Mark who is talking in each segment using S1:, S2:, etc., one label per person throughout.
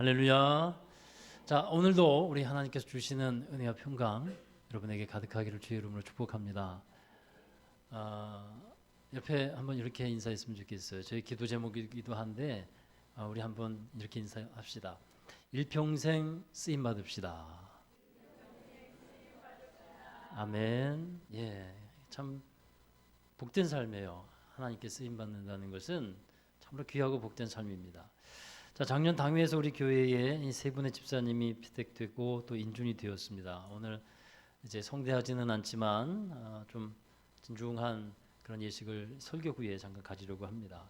S1: 할렐루야. 자, 오늘도 우리 하나님께서 주시는 은혜와 평강 여러분에게 가득하기를 주의 이름으로 축복합니다. 아, 옆에 한번 이렇게 인사했으면 좋겠어요. 저희 기도 제목이기도 한데 아, 우리 한번 이렇게 인사합시다. 일평생 쓰임 받읍시다. 아멘. 예, 참 복된 삶이에요. 하나님께 쓰임 받는다는 것은 참으로 귀하고 복된 삶입니다. 자, 작년 당회에서 우리 교회에 이 세 분의 집사님이 피택되고 또 인준이 되었습니다. 오늘 이제 성대하지는 않지만 아, 좀 진중한 그런 예식을 설교 후에 잠깐 가지려고 합니다.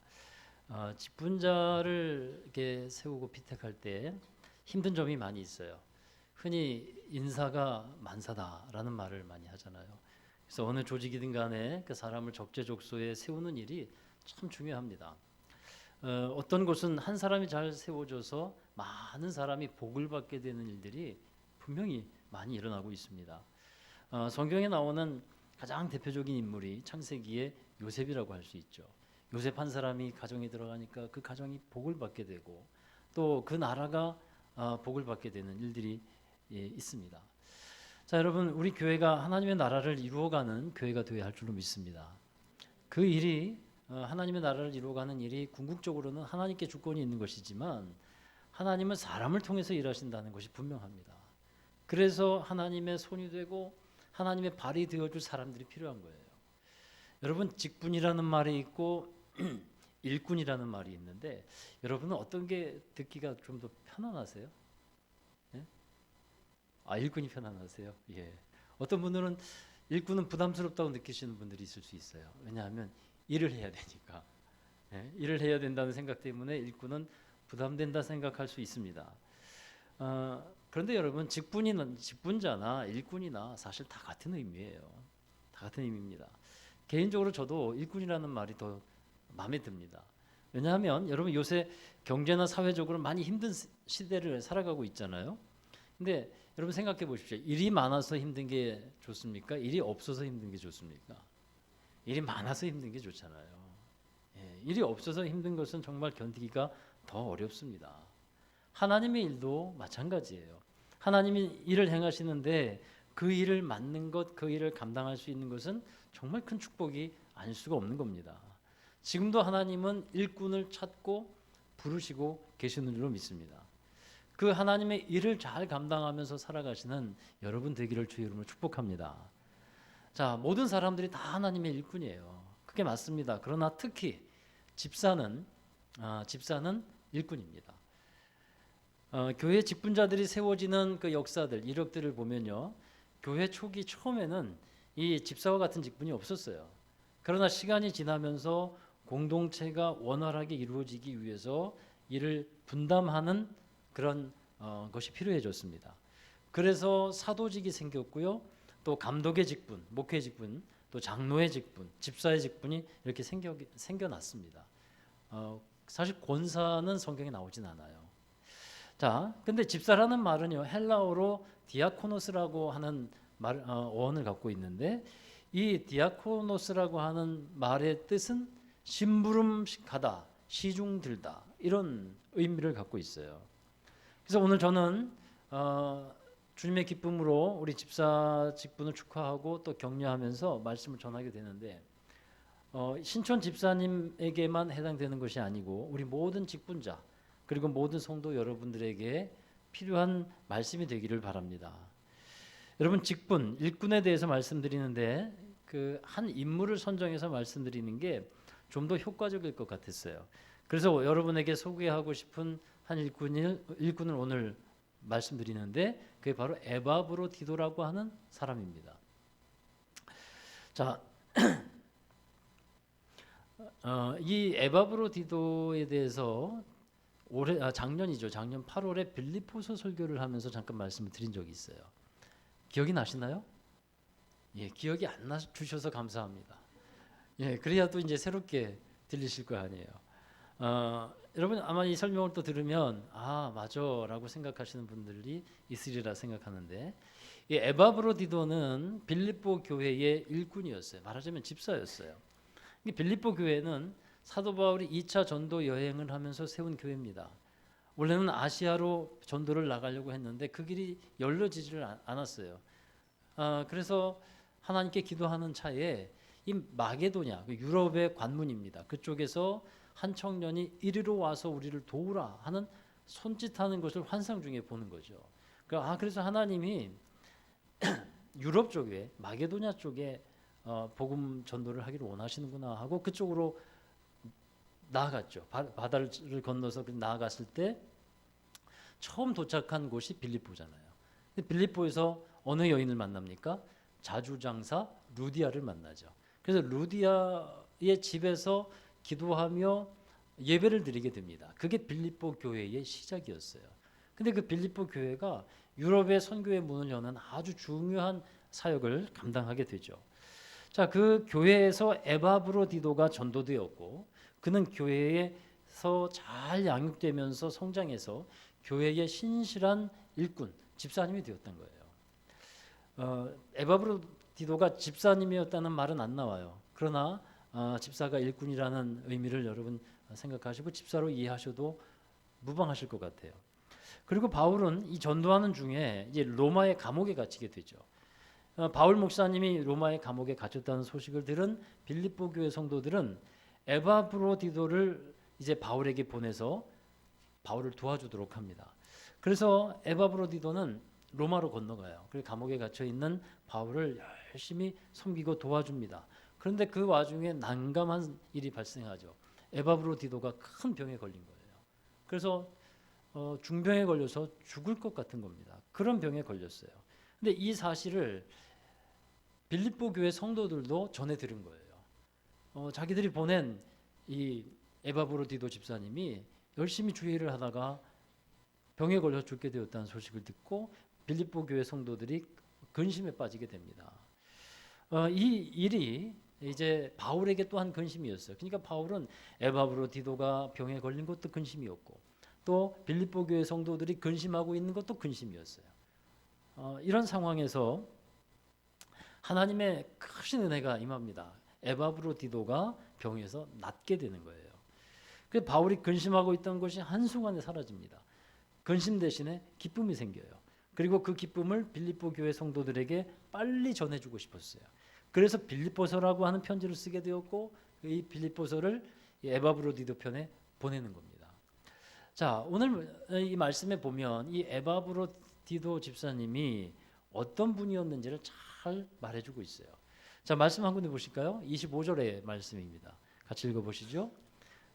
S1: 아, 직분자를 이렇게 세우고 피택할 때 힘든 점이 많이 있어요. 흔히 인사가 만사다라는 말을 많이 하잖아요. 그래서 어느 조직이든 간에 그 사람을 적재적소에 세우는 일이 참 중요합니다. 어, 어떤 곳은 한 사람이 잘 세워져서 많은 사람이 복을 받게 되는 일들이 분명히 많이 일어나고 있습니다. 어, 성경에 나오는 가장 대표적인 인물이 창세기의 요셉이라고 할 수 있죠. 요셉 한 사람이 가정에 들어가니까 그 가정이 복을 받게 되고 또 그 나라가 어, 복을 받게 되는 일들이 예, 있습니다. 자, 여러분, 우리 교회가 하나님의 나라를 이루어가는 교회가 되어야 할 줄로 믿습니다. 그 일이 어, 하나님의 나라를 이루어가는 일이 궁극적으로는 하나님께 주권이 있는 것이지만 하나님은 사람을 통해서 일하신다는 것이 분명합니다. 그래서 하나님의 손이 되고 하나님의 발이 되어줄 사람들이 필요한 거예요. 여러분 직분이라는 말이 있고 일꾼이라는 말이 있는데 여러분은 어떤 게 듣기가 좀 더 편안하세요? 예? 아 일꾼이 편안하세요? 예. 어떤 분들은 일꾼은 부담스럽다고 느끼시는 분들이 있을 수 있어요. 왜냐하면 일을 해야 되니까 예? 일을 해야 된다는 생각 때문에 일꾼은 부담된다 생각할 수 있습니다. 어, 그런데 여러분 직분이나 직분자나 일꾼이나 사실 다 같은 의미예요. 다 같은 의미입니다. 개인적으로 저도 일꾼이라는 말이 더 마음에 듭니다. 왜냐하면 여러분 요새 경제나 사회적으로 많이 힘든 시- 시대를 살아가고 있잖아요. 근데 여러분 생각해 보십시오. 일이 많아서 힘든 게 좋습니까? 일이 없어서 힘든 게 좋습니까? 일이 많아서 힘든 게 좋잖아요. 예, 일이 없어서 힘든 것은 정말 견디기가 더 어렵습니다. 하나님의 일도 마찬가지예요. 하나님이 일을 행하시는데 그 일을 맡는 것, 그 일을 감당할 수 있는 것은 정말 큰 축복이 아닐 수가 없는 겁니다. 지금도 하나님은 일꾼을 찾고 부르시고 계시는 줄로 믿습니다. 그 하나님의 일을 잘 감당하면서 살아가시는 여러분 되기를 주의 이름으로 축복합니다. 자, 모든 사람들이 다 하나님의 일꾼이에요. 그게 맞습니다. 그러나 특히 집사는 아, 집사는 일꾼입니다. 어, 교회 직분자들이 세워지는 그 역사들, 이력들을 보면요, 교회 초기 처음에는 이 집사와 같은 직분이 없었어요. 그러나 시간이 지나면서 공동체가 원활하게 이루어지기 위해서 이를 분담하는 그런 어, 것이 필요해졌습니다. 그래서 사도직이 생겼고요. 또 감독의 직분, 목회 직분, 또 장로의 직분, 집사의 직분이 이렇게 생겨 생겨났습니다. 어, 사실 권사는 성경에 나오진 않아요. 자, 근데 집사라는 말은요 헬라어로 디아코노스라고 하는 말 어, 어원을 갖고 있는데 이 디아코노스라고 하는 말의 뜻은 심부름하다, 시중 들다 이런 의미를 갖고 있어요. 그래서 오늘 저는 어, 주님의 기쁨으로 우리 집사 직분을 축하하고 또 격려하면서 말씀을 전하게 되는데 어, 신촌 집사님에게만 해당되는 것이 아니고 우리 모든 직분자 그리고 모든 성도 여러분들에게 필요한 말씀이 되기를 바랍니다. 여러분 직분 일꾼에 대해서 말씀드리는데 그 한 인물을 선정해서 말씀드리는 게 좀 더 효과적일 것 같았어요. 그래서 여러분에게 소개하고 싶은 한 일꾼을 일꾼을 오늘 말씀드리는데 그게 바로 에바브로 디도라고 하는 사람입니다. 자, 어, 이 에바브로 디도에 대해서 올해 아, 작년이죠. 작년 8월에 빌리포서 설교를 하면서 잠깐 말씀을 드린 적이 있어요. 기억이 나시나요? 예, 기억이 안 나 주셔서 감사합니다. 예, 그래야 또 이제 새롭게 들리실 거 아니에요. 어, 여러분 아마 이 설명을 또 들으면 아 맞아라고 생각하시는 분들이 있으리라 생각하는데 이 에바브로디도는 빌립보 교회의 일꾼이었어요. 말하자면 집사였어요. 이 빌립보 교회는 사도 바울이 2차 전도 여행을 하면서 세운 교회입니다. 원래는 아시아로 전도를 나가려고 했는데 그 길이 열려지지를 않- 않았어요. 아, 그래서 하나님께 기도하는 차에 이 마게도냐 그 유럽의 관문입니다. 그쪽에서 한 청년이 이리로 와서 우리를 도우라 하는 손짓하는 것을 환상 중에 보는 거죠. 그- 아 그래서 하나님이 유럽 쪽에 마게도냐 쪽에 어, 복음 전도를 하기를 원하시는구나 하고 그쪽으로 나아갔죠. 바, 바다를 건너서 그 나아갔을 때 처음 도착한 곳이 빌립보잖아요. 빌립보에서 어느 여인을 만납니까? 자주장사 루디아를 만나죠. 그래서 루디아의 집에서 기도하며 예배를 드리게 됩니다. 그게 빌립보 교회의 시작이었어요. 근데 그 빌립보 교회가 유럽의 선교의 문을 여는 아주 중요한 사역을 감당하게 되죠. 자, 그 교회에서 에바브로디도가 전도되었고 그는 교회에서 잘 양육되면서 성장해서 교회의 신실한 일꾼, 집사님이 되었던 거예요. 어, 에바브로디도가 집사님이었다는 말은 안 나와요. 그러나 어, 집사가 일꾼이라는 의미를 여러분 생각하시고 집사로 이해하셔도 무방하실 것 같아요. 그리고 바울은 이 전도하는 중에 이제 로마의 감옥에 갇히게 되죠. 어, 바울 목사님이 로마의 감옥에 갇혔다는 소식을 들은 빌립보 교회 성도들은 에바브로디도를 이제 바울에게 보내서 바울을 도와주도록 합니다. 그래서 에바브로디도는 로마로 건너가요. 그리고 감옥에 갇혀 있는 바울을 열심히 섬기고 도와줍니다. 그런데 그 와중에 난감한 일이 발생하죠. 에바브로디도가 큰 병에 걸린 거예요. 그래서 어, 중병에 걸려서 죽을 것 같은 겁니다. 그런 병에 걸렸어요. 근데 이 사실을 빌립보 교회 성도들도 전해 들은 거예요. 어, 자기들이 보낸 이 에바브로디도 집사님이 열심히 주의를 하다가 병에 걸려 죽게 되었다는 소식을 듣고 빌립보 교회 성도들이 근심에 빠지게 됩니다. 어, 이 일이 이제 바울에게 또한 근심이었어요. 그러니까 바울은 에바브로 디도가 병에 걸린 것도 근심이었고 또 빌립보 교회 성도들이 근심하고 있는 것도 근심이었어요. 어, 이런 상황에서 하나님의 크신 은혜가 임합니다. 에바브로 디도가 병에서 낫게 되는 거예요. 그 바울이 근심하고 있던 것이 한순간에 사라집니다. 근심 대신에 기쁨이 생겨요. 그리고 그 기쁨을 빌립보 교회 성도들에게 빨리 전해주고 싶었어요. 그래서 빌립보서라고 하는 편지를 쓰게 되었고 이 빌립보서를 에바브로디도 편에 보내는 겁니다. 자 오늘 이 말씀에 보면 이 에바브로디도 집사님이 어떤 분이었는지를 잘 말해주고 있어요. 자 말씀 한 군데 보실까요? 25절의 말씀입니다. 같이 읽어보시죠.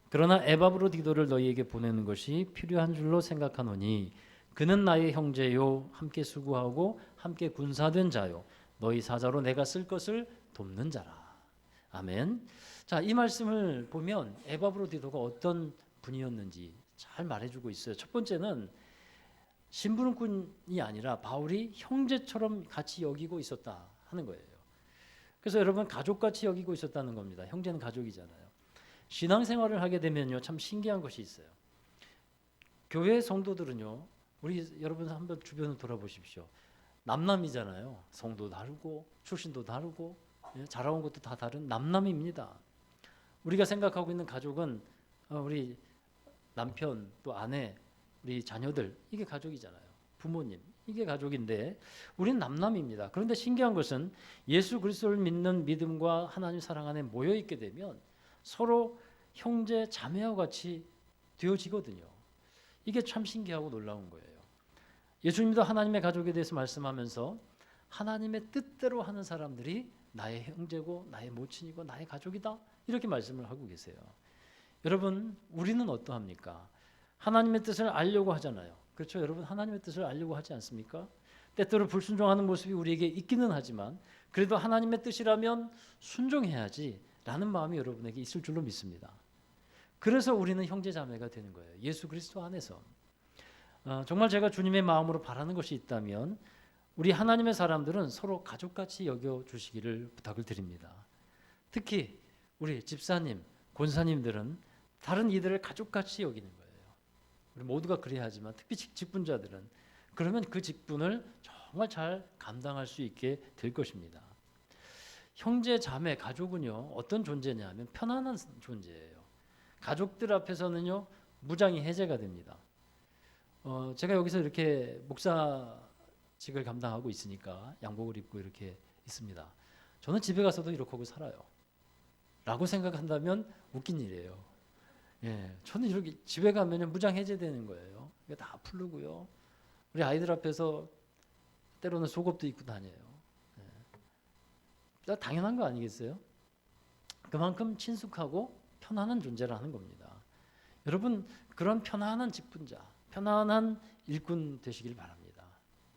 S1: 그러나 에바브로디도를 너희에게 보내는 것이 필요한 줄로 생각하노니 그는 나의 형제요 함께 수고하고 함께 군사된 자요 너희 사자로 내가 쓸 것을 돕는 자라. 아멘. 자, 이 말씀을 보면 에바브로디도가 어떤 분이었는지 잘 말해주고 있어요. 첫 번째는 심부름꾼이 아니라 바울이 형제처럼 같이 여기고 있었다 하는 거예요. 그래서 여러분 가족같이 여기고 있었다는 겁니다. 형제는 가족이잖아요. 신앙생활을 하게 되면요 참 신기한 것이 있어요. 교회 성도들은요 우리 여러분 한번 주변을 돌아보십시오. 남남이잖아요. 성도 다르고 출신도 다르고 예, 자라온 것도 다 다른 남남입니다. 우리가 생각하고 있는 가족은 어, 우리 남편 또 아내 우리 자녀들 이게 가족이잖아요. 부모님 이게 가족인데 우리는 남남입니다. 그런데 신기한 것은 예수 그리스도를 믿는 믿음과 하나님 사랑 안에 모여 있게 되면 서로 형제 자매와 같이 되어지거든요. 이게 참 신기하고 놀라운 거예요. 예수님도 하나님의 가족에 대해서 말씀하면서 하나님의 뜻대로 하는 사람들이 나의 형제고 나의 모친이고 나의 가족이다 이렇게 말씀을 하고 계세요. 여러분 우리는 어떠합니까? 하나님의 뜻을 알려고 하잖아요. 그렇죠, 여러분 하나님의 뜻을 알려고 하지 않습니까? 때때로 불순종하는 모습이 우리에게 있기는 하지만 그래도 하나님의 뜻이라면 순종해야지라는 마음이 여러분에게 있을 줄로 믿습니다. 그래서 우리는 형제 자매가 되는 거예요. 예수 그리스도 안에서. 어, 정말 제가 주님의 마음으로 바라는 것이 있다면 우리 하나님의 사람들은 서로 가족같이 여겨 주시기를 부탁을 드립니다. 특히 우리 집사님, 권사님들은 다른 이들을 가족같이 여기는 거예요. 우리 모두가 그래야 하지만 특히 직- 직분자들은 그러면 그 직분을 정말 잘 감당할 수 있게 될 것입니다. 형제, 자매, 가족은요 어떤 존재냐면 편안한 존재예요. 가족들 앞에서는요 무장이 해제가 됩니다. 어, 제가 여기서 이렇게 목사직을 감당하고 있으니까 양복을 입고 이렇게 있습니다. 저는 집에 가서도 이렇게 하고 살아요. 라고 생각한다면 웃긴 일이에요. 예, 저는 이렇게 집에 가면 무장 해제되는 거예요. 이게 다 풀르고요. 우리 아이들 앞에서 때로는 속옷도 입고 다녀요. 예. 당연한 거 아니겠어요? 그만큼 친숙하고 편안한 존재라는 겁니다. 여러분 그런 편안한 직분자, 편안한 일꾼 되시길 바랍니다.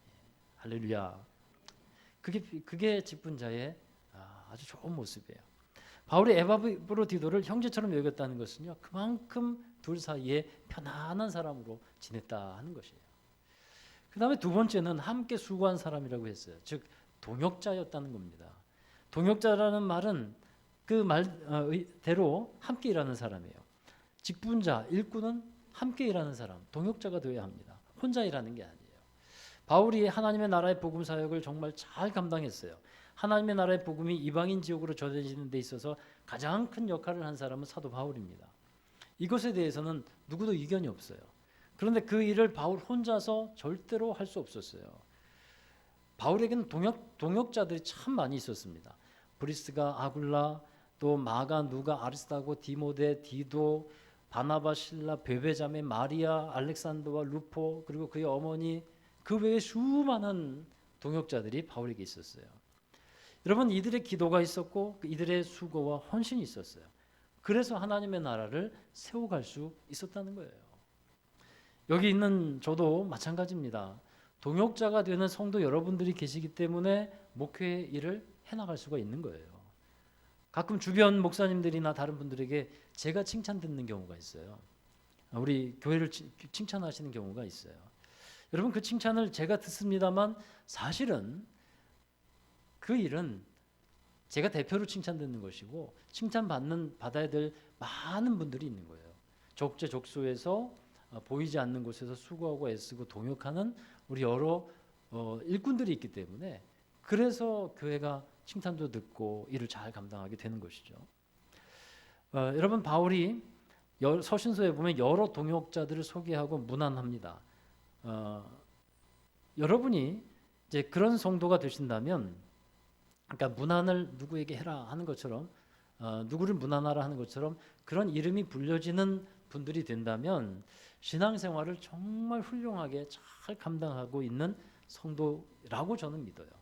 S1: 예. 할렐루야. 그게 그게 직분자의 아, 아주 좋은 모습이에요. 바울이 에바브로디도를 형제처럼 여겼다는 것은요 그만큼 둘 사이에 편안한 사람으로 지냈다 하는 것이에요. 그 다음에 두 번째는 함께 수고한 사람이라고 했어요. 즉 동역자였다는 겁니다. 동역자라는 말은 그 말대로 함께 일하는 사람이에요. 직분자, 일꾼은 함께 일하는 사람, 동역자가 되어야 합니다. 혼자 일하는 게 아니에요. 바울이 하나님의 나라의 복음 사역을 정말 잘 감당했어요. 하나님의 나라의 복음이 이방인 지역으로 전해지는 데 있어서 가장 큰 역할을 한 사람은 사도 바울입니다. 이것에 대해서는 누구도 이견이 없어요. 그런데 그 일을 바울 혼자서 절대로 할 수 없었어요. 바울에게는 동역, 동역자들이 참 많이 있었습니다. 브리스가 아굴라, 또 마가, 누가, 아리스타고, 디모데, 디도, 바나바, 실라, 베베자메, 마리아, 알렉산더와 루포, 그리고 그의 어머니, 그 외에 수많은 동역자들이 바울에게 있었어요. 여러분 이들의 기도가 있었고 이들의 수고와 헌신이 있었어요. 그래서 하나님의 나라를 세워갈 수 있었다는 거예요. 여기 있는 저도 마찬가지입니다. 동역자가 되는 성도 여러분들이 계시기 때문에 목회 일을 해나갈 수가 있는 거예요. 가끔 주변 목사님들이나 다른 분들에게 제가 칭찬 듣는 경우가 있어요. 우리 교회를 칭찬하시는 경우가 있어요. 여러분 그 칭찬을 제가 듣습니다만 사실은 그 일은 제가 대표로 칭찬받는 것이고 칭찬 받는 받아야 될 많은 분들이 있는 거예요. 적재적소에서 어, 보이지 않는 곳에서 수고하고 애쓰고 동역하는 우리 여러 어, 일꾼들이 있기 때문에 그래서 교회가 칭찬도 듣고 일을 잘 감당하게 되는 것이죠. 어, 여러분 바울이 서신서에 보면 여러 동역자들을 소개하고 문안합니다. 어, 여러분이 이제 그런 성도가 되신다면 그러니까 문안을 누구에게 해라 하는 것처럼 어, 누구를 문안하라 하는 것처럼 그런 이름이 불려지는 분들이 된다면 신앙생활을 정말 훌륭하게 잘 감당하고 있는 성도라고 저는 믿어요.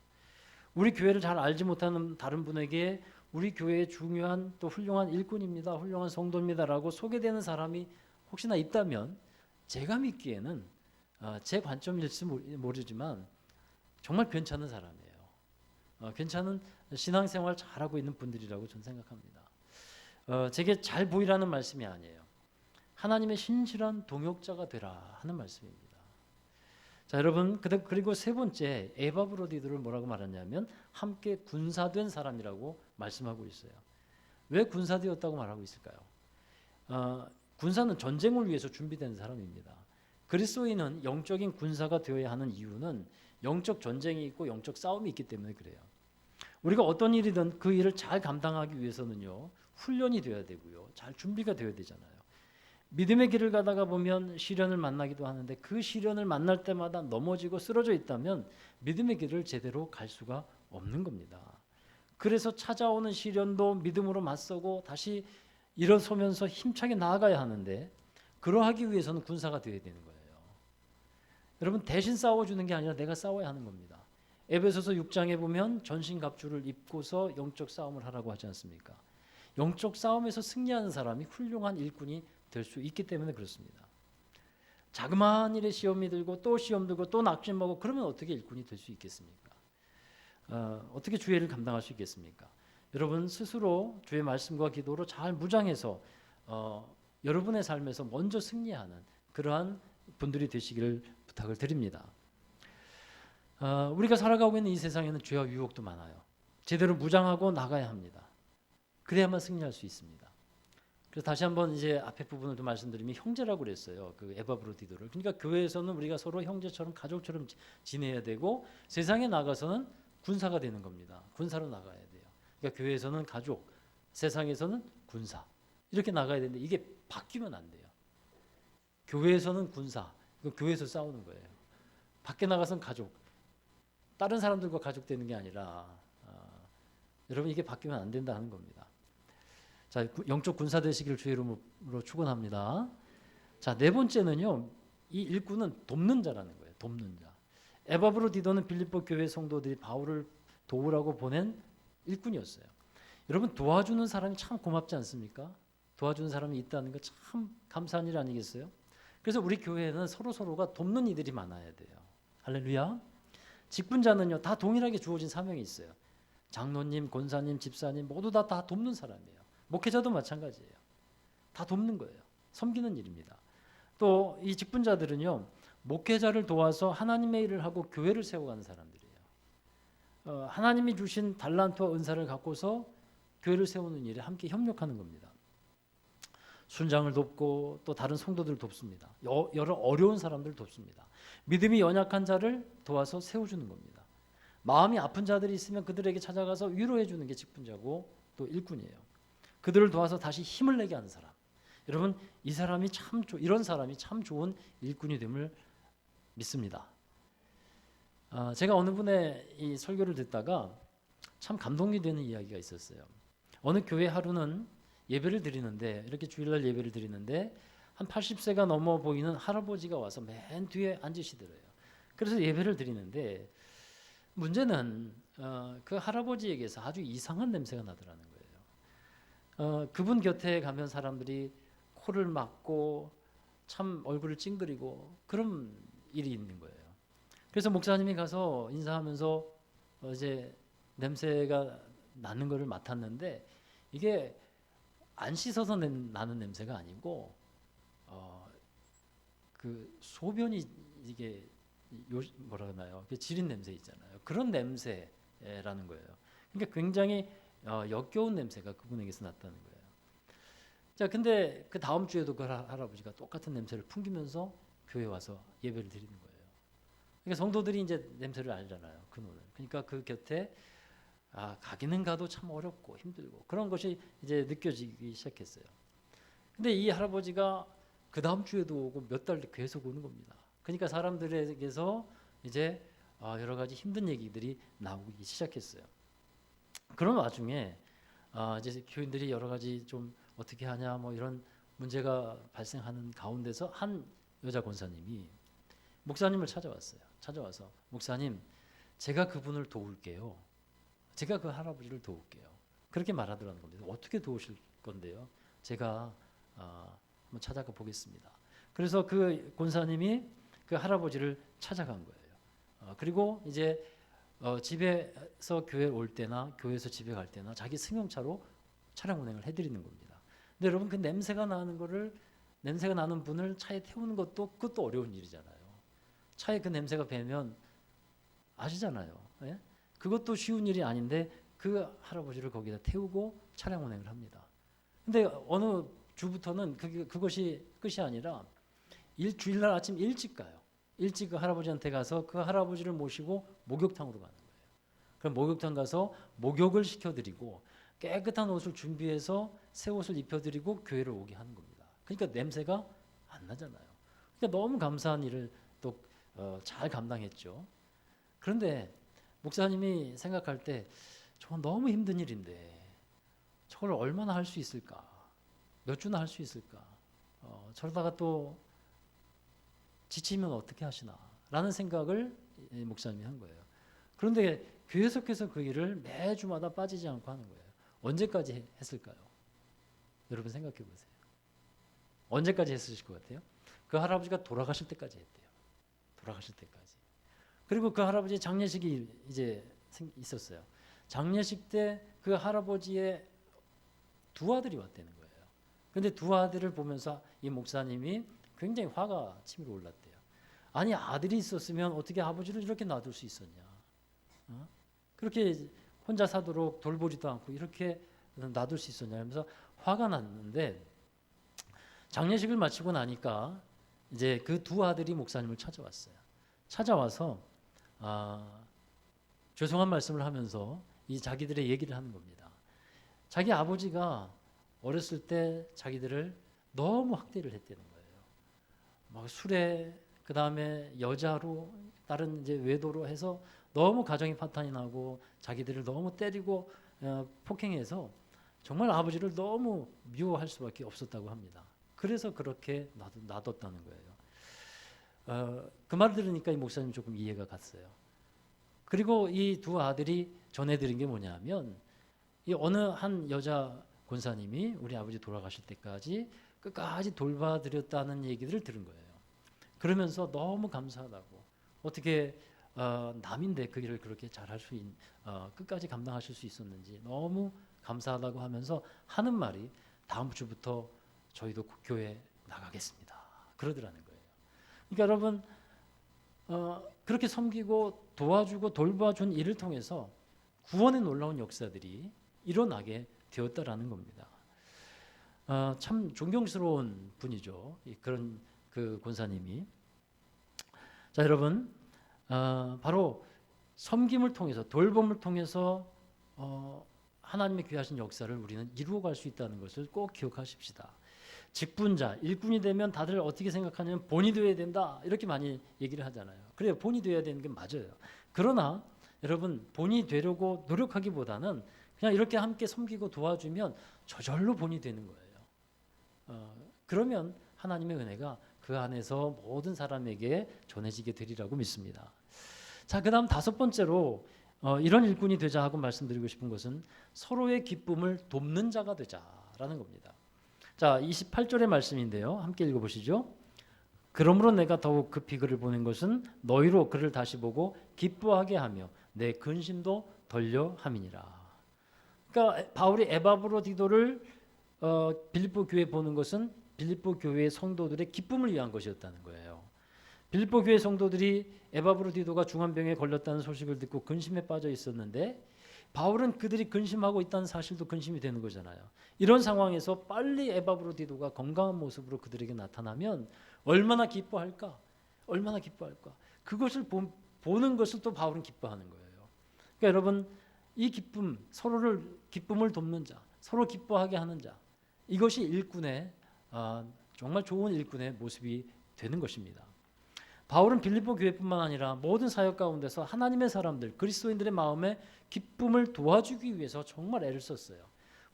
S1: 우리 교회를 잘 알지 못하는 다른 분에게 우리 교회의 중요한 또 훌륭한 일꾼입니다, 훌륭한 성도입니다라고 소개되는 사람이 혹시나 있다면 제가 믿기에는 어, 제 관점일지 모르지만 정말 괜찮은 사람이에요. 어, 괜찮은 신앙생활 잘하고 있는 분들이라고 저는 생각합니다. 어, 제게 잘 보이라는 말씀이 아니에요. 하나님의 신실한 동역자가 되라 하는 말씀입니다. 자 여러분 그리고 세 번째 에바브로디들을 뭐라고 말하냐면 함께 군사된 사람이라고 말씀하고 있어요. 왜 군사되었다고 말하고 있을까요? 어, 군사는 전쟁을 위해서 준비된 사람입니다. 그리스도인은 영적인 군사가 되어야 하는 이유는 영적 전쟁이 있고 영적 싸움이 있기 때문에 그래요. 우리가 어떤 일이든 그 일을 잘 감당하기 위해서는요 훈련이 되어야 되고요 잘 준비가 되어야 되잖아요. 믿음의 길을 가다가 보면 시련을 만나기도 하는데 그 시련을 만날 때마다 넘어지고 쓰러져 있다면 믿음의 길을 제대로 갈 수가 없는 겁니다. 그래서 찾아오는 시련도 믿음으로 맞서고 다시 일어서면서 힘차게 나아가야 하는데 그러하기 위해서는 군사가 되어야 되는 거예요. 여러분 대신 싸워주는 게 아니라 내가 싸워야 하는 겁니다. 에베소서 6장에 보면 전신갑주를 입고서 영적 싸움을 하라고 하지 않습니까? 영적 싸움에서 승리하는 사람이 훌륭한 일꾼이 될 수 있기 때문에 그렇습니다. 자그마한 일에 시험이 들고 또 시험 들고 또 낙심 먹고 그러면 어떻게 일꾼이 될 수 있겠습니까? 어, 어떻게 주의 를 감당할 수 있겠습니까? 여러분 스스로 주의 말씀과 기도로 잘 무장해서 어, 여러분의 삶에서 먼저 승리하는 그러한 분들이 되시기를 부탁을 드립니다. 어, 우리가 살아가고 있는 이 세상에는 죄와 유혹도 많아요. 제대로 무장하고 나가야 합니다. 그래야만 승리할 수 있습니다. 그래서 다시 한번 이제 앞에 부분을 좀 말씀드리면 형제라고 그랬어요. 그 에바브로디도를. 그러니까 교회에서는 우리가 서로 형제처럼 가족처럼 지내야 되고 세상에 나가서는 군사가 되는 겁니다. 군사로 나가야 돼요. 그러니까 교회에서는 가족, 세상에서는 군사 이렇게 나가야 되는데 이게 바뀌면 안 돼요. 교회에서는 군사, 그 교회에서 싸우는 거예요. 밖에 나가선 가족, 다른 사람들과 가족 되는 게 아니라 아, 여러분 이게 바뀌면 안 된다는 겁니다. 자, 구- 영적 군사 되시기를 주의 이름으로 축원합니다. 자, 네 번째는요. 이 일꾼은 돕는 자라는 거예요. 돕는 자. 에바브로 디도는 빌립보 교회 성도들이 바울을 도우라고 보낸 일꾼이었어요. 여러분 도와주는 사람이 참 고맙지 않습니까? 도와주는 사람이 있다는 거 참 감사한 일 아니겠어요? 그래서 우리 교회는 서로 서로가 돕는 이들이 많아야 돼요. 할렐루야. 직분자는요 다 동일하게 주어진 사명이 있어요. 장로님, 권사님, 집사님 모두 다 다 돕는 사람이에요. 목회자도 마찬가지예요. 다 돕는 거예요. 섬기는 일입니다. 또 이 직분자들은요 목회자를 도와서 하나님의 일을 하고 교회를 세워가는 사람들이에요. 어, 하나님이 주신 달란트와 은사를 갖고서 교회를 세우는 일에 함께 협력하는 겁니다. 순장을 돕고 또 다른 성도들을 돕습니다. 여, 여러 어려운 사람들을 돕습니다. 믿음이 연약한 자를 도와서 세워주는 겁니다. 마음이 아픈 자들이 있으면 그들에게 찾아가서 위로해 주는 게 직분자고 또 일꾼이에요. 그들을 도와서 다시 힘을 내게 하는 사람. 여러분 이 사람이 참 조, 이런 사람이 참 좋은 일꾼이 됨을 믿습니다. 아, 제가 어느 분의 이 설교를 듣다가 참 감동이 되는 이야기가 있었어요. 어느 교회 하루는 예배를 드리는데 이렇게 주일날 예배를 드리는데 한 80세가 넘어 보이는 할아버지가 와서 맨 뒤에 앉으시더래요. 그래서 예배를 드리는데 문제는 어, 그 할아버지에게서 아주 이상한 냄새가 나더라는 거예요. 어, 그분 곁에 가면 사람들이 코를 막고 참 얼굴을 찡그리고 그런 일이 있는 거예요. 그래서 목사님이 가서 인사하면서 어, 이제 냄새가 나는 것을 맡았는데 이게 안 씻어서 낸- 나는 냄새가 아니고 어, 그 소변이 이게 요 뭐라 그러나요? 그 지린 냄새 있잖아요. 그런 냄새라는 거예요. 그러니까 굉장히 어, 역겨운 냄새가 그분에게서 났다는 거예요. 자, 근데 그 다음 주에도 그 할- 할아버지가 똑같은 냄새를 풍기면서 교회 와서 예배를 드리는 거예요. 그러니까 성도들이 이제 냄새를 알잖아요. 그노를. 그러니까 그 곁에 아, 가기는 가도 참 어렵고 힘들고 그런 것이 이제 느껴지기 시작했어요. 근데 이 할아버지가 그 다음 주에도 오고 몇 달 계속 오는 겁니다. 그러니까 사람들에게서 이제 아, 여러 가지 힘든 얘기들이 나오기 시작했어요. 그런 와중에 아, 이제 교인들이 여러 가지 좀 어떻게 하냐 뭐 이런 문제가 발생하는 가운데서 한 여자 권사님이 목사님을 찾아왔어요. 찾아와서 목사님 제가 그분을 도울게요. 제가 그 할아버지를 도울게요. 그렇게 말하더라는 겁니다. 어떻게 도우실 건데요? 제가 아, 한번 찾아가 보겠습니다. 그래서 그 권사님이 그 할아버지를 찾아간 거예요. 어, 그리고 이제 어, 집에서 교회 올 때나 교회에서 집에 갈 때나 자기 승용차로 차량 운행을 해드리는 겁니다. 근데 여러분 그 냄새가 나는 거를 냄새가 나는 분을 차에 태우는 것도 그것도 어려운 일이잖아요. 차에 그 냄새가 배면 아시잖아요. 예? 그것도 쉬운 일이 아닌데 그 할아버지를 거기다 태우고 차량 운행을 합니다. 근데 어느 주부터는 그게 그것이 끝이 아니라 일 주일날 아침 일찍 가요. 일찍 그 할아버지한테 가서 그 할아버지를 모시고 목욕탕으로 가는 거예요. 그럼 목욕탕 가서 목욕을 시켜드리고 깨끗한 옷을 준비해서 새 옷을 입혀드리고 교회를 오게 하는 겁니다. 그러니까 냄새가 안 나잖아요. 그러니까 너무 감사한 일을 또잘 감당했죠. 그런데 목사님이 생각할 때 저건 너무 힘든 일인데 저걸 얼마나 할 수 있을까? 몇 주나 할 수 있을까? 어, 저러다가 또 지치면 어떻게 하시나? 라는 생각을 이 목사님이 한 거예요. 그런데 계속해서 그 일을 매주마다 빠지지 않고 하는 거예요. 언제까지 해- 했을까요? 여러분 생각해 보세요. 언제까지 했으실 것 같아요? 그 할아버지가 돌아가실 때까지 했대요. 돌아가실 때까지. 그리고 그 할아버지 장례식이 이제 생- 있었어요. 장례식 때 그 할아버지의 두 아들이 왔다는 거예요. 근데 두 아들을 보면서 이 목사님이 굉장히 화가 치밀어 올랐대요. 아니 아들이 있었으면 어떻게 아버지를 이렇게 놔둘 수 있었냐? 어? 그렇게 혼자 사도록 돌보지도 않고 이렇게 놔둘 수 있었냐? 하면서 화가 났는데 장례식을 마치고 나니까 이제 그 두 아들이 목사님을 찾아왔어요. 찾아와서 아, 죄송한 말씀을 하면서 이 자기들의 얘기를 하는 겁니다. 자기 아버지가 어렸을 때 자기들을 너무 학대를 했다는 거예요. 막 술에 그 다음에 여자로 다른 이제 외도로 해서 너무 가정이 파탄이 나고 자기들을 너무 때리고 어, 폭행해서 정말 아버지를 너무 미워할 수밖에 없었다고 합니다. 그래서 그렇게 놔뒀, 놔뒀 다는 거예요. 어, 그 말을 들으니까 이 목사님 조금 이해가 갔어요. 그리고 이 두 아들이 전해드린 게 뭐냐면 이 어느 한 여자 권사님이 우리 아버지 돌아가실 때까지 끝까지 돌봐드렸다는 얘기들을 들은 거예요. 그러면서 너무 감사하다고 어떻게 어, 남인데 그 일을 그렇게 잘할 수 있, 어, 끝까지 감당하실 수 있었는지 너무 감사하다고 하면서 하는 말이 다음 주부터 저희도 교회 나가겠습니다. 그러더라는 거예요. 그러니까 여러분 어, 그렇게 섬기고 도와주고 돌봐준 일을 통해서 구원의 놀라운 역사들이 일어나게 되었다라는 겁니다. 어, 참 존경스러운 분이죠. 이 그런 그 권사님이. 자 여러분 어, 바로 섬김을 통해서 돌봄을 통해서 어, 하나님의 귀하신 역사를 우리는 이루어갈 수 있다는 것을 꼭 기억하십시다. 직분자, 일꾼이 되면 다들 어떻게 생각하냐면 본이 되어야 된다 이렇게 많이 얘기를 하잖아요. 그래요, 본이 되어야 되는 게 맞아요. 그러나 여러분 본이 되려고 노력하기보다는 그냥 이렇게 함께 섬기고 도와주면 저절로 본이 되는 거예요. 어, 그러면 하나님의 은혜가 그 안에서 모든 사람에게 전해지게 되리라고 믿습니다. 자, 그다음 다섯 번째로 어, 이런 일꾼이 되자 하고 말씀드리고 싶은 것은 서로의 기쁨을 돕는 자가 되자라는 겁니다. 자, 28절의 말씀인데요. 함께 읽어 보시죠. 그러므로 내가 더욱 급히 그를 보낸 것은 너희로 그를 다시 보고 기뻐하게 하며 내 근심도 덜려 함이니라. 그러니까 바울이 에바브로 디도를 어, 빌립보 교회 보는 것은 빌립보 교회 성도들의 기쁨을 위한 것이었다는 거예요. 빌립보 교회 성도들이 에바브로 디도가 중환병에 걸렸다는 소식을 듣고 근심에 빠져 있었는데 바울은 그들이 근심하고 있다는 사실도 근심이 되는 거잖아요. 이런 상황에서 빨리 에바브로디도가 건강한 모습으로 그들에게 나타나면 얼마나 기뻐할까? 얼마나 기뻐할까? 그것을 보, 보는 것을 또 바울은 기뻐하는 거예요. 그러니까 여러분 이 기쁨 서로를 기쁨을 돕는 자, 서로 기뻐하게 하는 자 이것이 일꾼의 아, 정말 좋은 일꾼의 모습이 되는 것입니다. 바울은 빌립보 교회뿐만 아니라 모든 사역 가운데서 하나님의 사람들 그리스도인들의 마음에 기쁨을 도와주기 위해서 정말 애를 썼어요.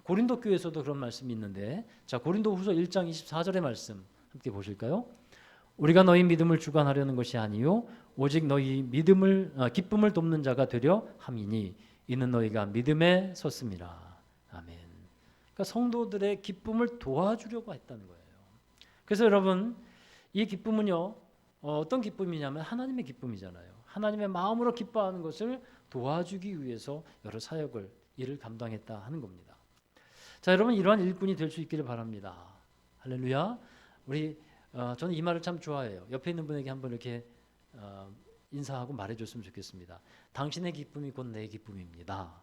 S1: 고린도 교회에서도 그런 말씀이 있는데 자 고린도후서 1장 24절의 말씀 함께 보실까요? 우리가 너희 믿음을 주관하려는 것이 아니요 오직 너희 믿음을 어, 기쁨을 돕는 자가 되려 함이니 이는 너희가 믿음에 섰습니다. 아멘. 그러니까 성도들의 기쁨을 도와주려고 했다는 거예요. 그래서 여러분 이 기쁨은요 어, 어떤 기쁨이냐면 하나님의 기쁨이잖아요. 하나님의 마음으로 기뻐하는 것을 도와주기 위해서 여러 사역을 일을 감당했다 하는 겁니다. 자, 여러분 이러한 일꾼이 될 수 있기를 바랍니다. 할렐루야. 우리 어, 저는 이 말을 참 좋아해요. 옆에 있는 분에게 한번 이렇게 어, 인사하고 말해줬으면 좋겠습니다. 당신의 기쁨이 곧 내 기쁨입니다.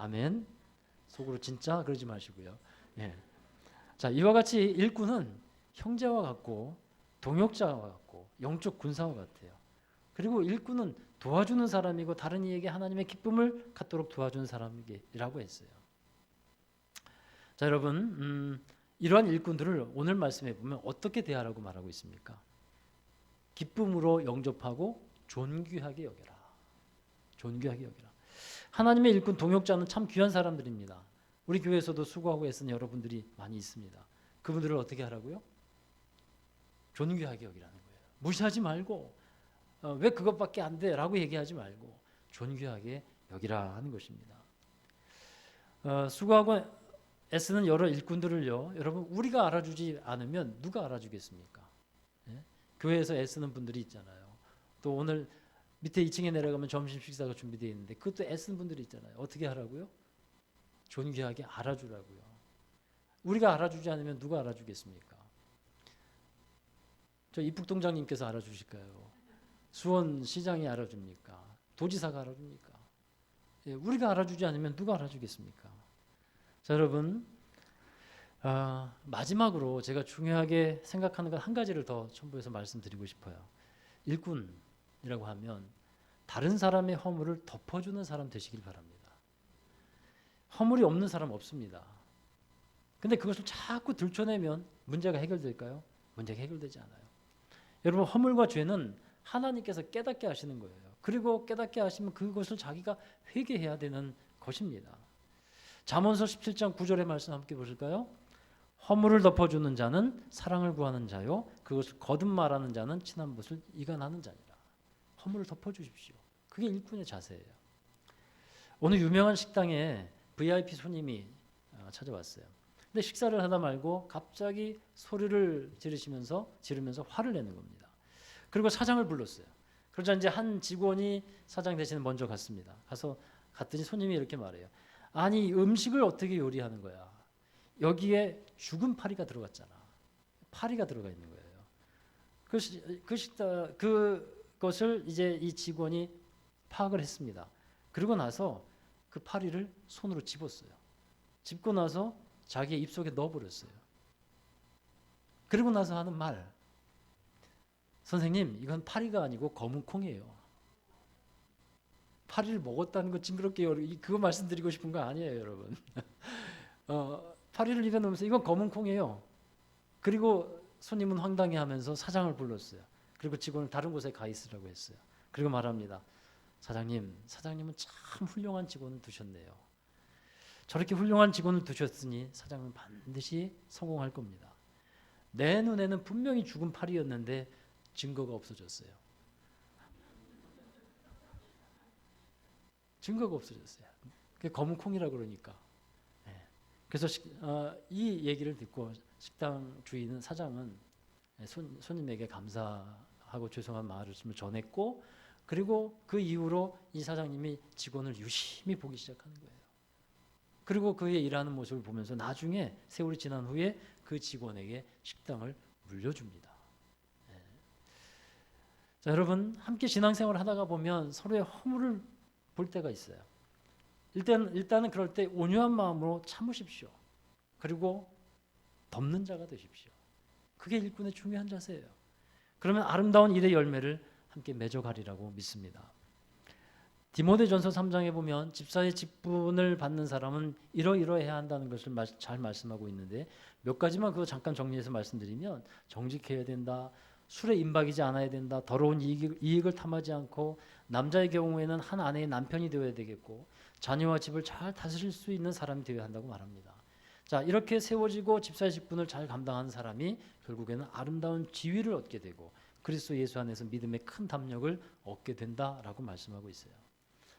S1: 아멘. 속으로 진짜 그러지 마시고요. 예. 자, 이와 같이 일꾼은 형제와 같고 동역자와 같고 영적 군사와 같아요. 그리고 일꾼은 도와주는 사람이고 다른 이에게 하나님의 기쁨을 갖도록 도와주는 사람이라고 했어요. 자, 여러분, 음, 이러한 일꾼들을 오늘 말씀해 보면 어떻게 대하라고 말하고 있습니까? 기쁨으로 영접하고 존귀하게 여겨라. 존귀하게 여겨라. 하나님의 일꾼 동역자는 참 귀한 사람들입니다. 우리 교회에서도 수고하고 애쓰는 여러분들이 많이 있습니다. 그분들을 어떻게 하라고요? 존귀하게 여기라는 거예요. 무시하지 말고 어, 왜 그것밖에 안 돼라고 얘기하지 말고 존귀하게 여기라 하는 것입니다. 어, 수고하고 애쓰는 여러 일꾼들을요, 여러분 우리가 알아주지 않으면 누가 알아주겠습니까? 예? 교회에서 애쓰는 분들이 있잖아요. 또 오늘 밑에 2층에 내려가면 점심 식사가 준비되어 있는데 그것도 애쓰는 분들이 있잖아요. 어떻게 하라고요? 존귀하게 알아주라고요. 우리가 알아주지 않으면 누가 알아주겠습니까? 저 이북동장님께서 알아주실까요? 수원 시장이 알아줍니까? 도지사가 알아줍니까? 예, 우리가 알아주지 않으면 누가 알아주겠습니까? 자, 여러분 아, 마지막으로 제가 중요하게 생각하는 것 한 가지를 더 첨부해서 말씀드리고 싶어요. 일꾼 이라고 하면 다른 사람의 허물을 덮어주는 사람 되시길 바랍니다. 허물이 없는 사람 없습니다. 근데 그것을 자꾸 들춰내면 문제가 해결될까요? 문제가 해결되지 않아요. 여러분 허물과 죄는 하나님께서 깨닫게 하시는 거예요. 그리고 깨닫게 하시면 그것을 자기가 회개해야 되는 것입니다. 잠언서 17장 9절의 말씀 함께 보실까요? 허물을 덮어주는 자는 사랑을 구하는 자요 그것을 거듭 말하는 자는 친한 것을 이간하는 자니라. 허물을 덮어주십시오. 그게 일꾼의 자세예요. 오늘 유명한 식당에 VIP 손님이 어, 찾아왔어요. 근데 식사를 하다 말고 갑자기 소리를 지르시면서 지르면서 화를 내는 겁니다. 그리고 사장을 불렀어요. 그러자 이제 한 직원이 사장 대신에 먼저 갔습니다. 가서 갔더니 손님이 이렇게 말해요. 아니 음식을 어떻게 요리하는 거야? 여기에 죽은 파리가 들어갔잖아. 파리가 들어가 있는 거예요. 그, 시- 그 식당 그 것을 이제 이 직원이 파악을 했습니다. 그리고 나서 그 파리를 손으로 집었어요. 집고 나서 자기의 입속에 넣어버렸어요. 그리고 나서 하는 말, 선생님 이건 파리가 아니고 검은 콩이에요. 파리를 먹었다는 거 징그럽게 요 그거 말씀드리고 싶은 거 아니에요, 여러분. 어, 파리를 입에 넣으면서 이건 검은 콩이에요. 그리고 손님은 황당해하면서 사장을 불렀어요. 그리고 직원을 다른 곳에 가 있으라고 했어요. 그리고 말합니다. 사장님, 사장님은 참 훌륭한 직원을 두셨네요. 저렇게 훌륭한 직원을 두셨으니 사장은 반드시 성공할 겁니다. 내 눈에는 분명히 죽은 팔이었는데 증거가 없어졌어요. 증거가 없어졌어요. 그게 검은 콩이라 그러니까. 예. 그래서 식- 어, 이 얘기를 듣고 식당 주인은 사장은 예, 손, 손님에게 감사 하고 죄송한 말씀을 전했고 그리고 그 이후로 이 사장님이 직원을 유심히 보기 시작하는 거예요. 그리고 그의 일하는 모습을 보면서 나중에 세월이 지난 후에 그 직원에게 식당을 물려줍니다. 예. 자, 여러분 함께 신앙생활을 하다가 보면 서로의 허물을 볼 때가 있어요. 일단 일단은 그럴 때 온유한 마음으로 참으십시오. 그리고 덮는 자가 되십시오. 그게 일꾼의 중요한 자세예요. 그러면 아름다운 일의 열매를 함께 맺어가리라고 믿습니다. 디모데전서 3장에 보면 집사의 직분을 받는 사람은 이러이러해야 한다는 것을 말- 잘 말씀하고 있는데 몇 가지만 그거 잠깐 정리해서 말씀드리면 정직해야 된다. 술에 임박이지 않아야 된다. 더러운 이익, 이익을 탐하지 않고 남자의 경우에는 한 아내의 남편이 되어야 되겠고 자녀와 집을 잘 다스릴 수 있는 사람이 되어야 한다고 말합니다. 자 이렇게 세워지고 집사의 직분을 잘 감당하는 사람이 결국에는 아름다운 지위를 얻게 되고 그리스도 예수 안에서 믿음의 큰 담력을 얻게 된다라고 말씀하고 있어요.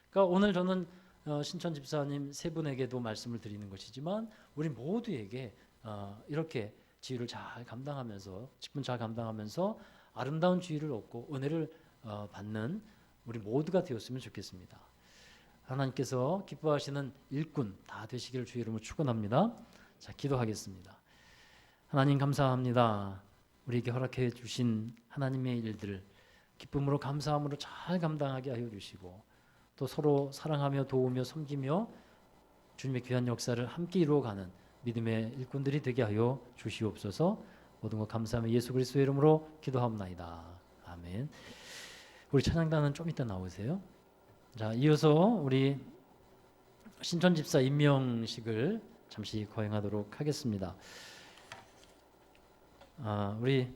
S1: 그러니까 오늘 저는 어, 신천 집사님 세 분에게도 말씀을 드리는 것이지만 우리 모두에게 어, 이렇게 지위를 잘 감당하면서 직분 잘 감당하면서 아름다운 지위를 얻고 은혜를 어, 받는 우리 모두가 되었으면 좋겠습니다. 하나님께서 기뻐하시는 일꾼 다 되시기를 주의 이름으로 축원합니다. 자, 기도하겠습니다. 하나님 감사합니다. 우리에게 허락해 주신 하나님의 일들 기쁨으로 감사함으로 잘 감당하게 하여 주시고 또 서로 사랑하며 도우며 섬기며 주님의 귀한 역사를 함께 이루어가는 믿음의 일꾼들이 되게 하여 주시옵소서. 모든 것 감사하며 예수 그리스도의 이름으로 기도하옵나이다. 아멘. 우리 찬양단은 좀 이따 나오세요. 자, 이어서 우리 신천 집사 임명식을 잠시 거행하도록 하겠습니다. 아, 우리